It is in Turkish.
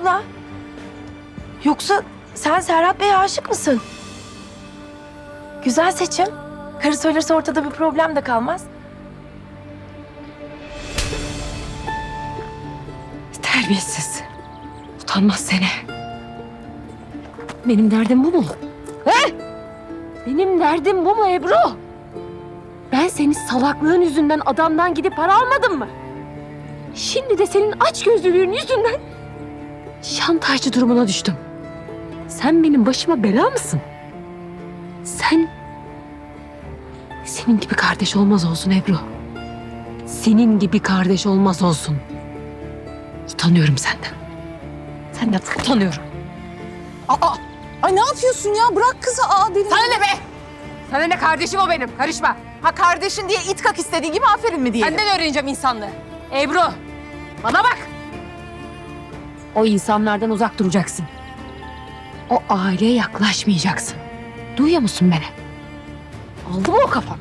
abla? Yoksa sen Serhat Bey'e aşık mısın? Güzel seçim. Karı söylerse ortada bir problem de kalmaz. Terbiyesiz. Utanmaz seni. Benim derdim bu mu? He? Benim derdim bu mu Ebru? Ben senin salaklığın yüzünden adamdan gidip para almadım mı? Şimdi de senin açgözlülüğün yüzünden şantajcı durumuna düştüm. Sen benim başıma bela mısın? Sen... Senin gibi kardeş olmaz olsun Ebru. Senin gibi kardeş olmaz olsun. Utanıyorum senden. Senden utanıyorum. Aa, ay ne yapıyorsun ya? Bırak kızı. Aa deli. Sana ne be? Sana ne kardeşim o benim. Karışma. Ha kardeşin diye it kalk istediğin gibi aferin mi diyelim? Senden öğreneceğim insanlığı. Ebru, bana bak. O insanlardan uzak duracaksın. O aileye yaklaşmayacaksın. Duyuyor musun beni? Aldı mı o kafam?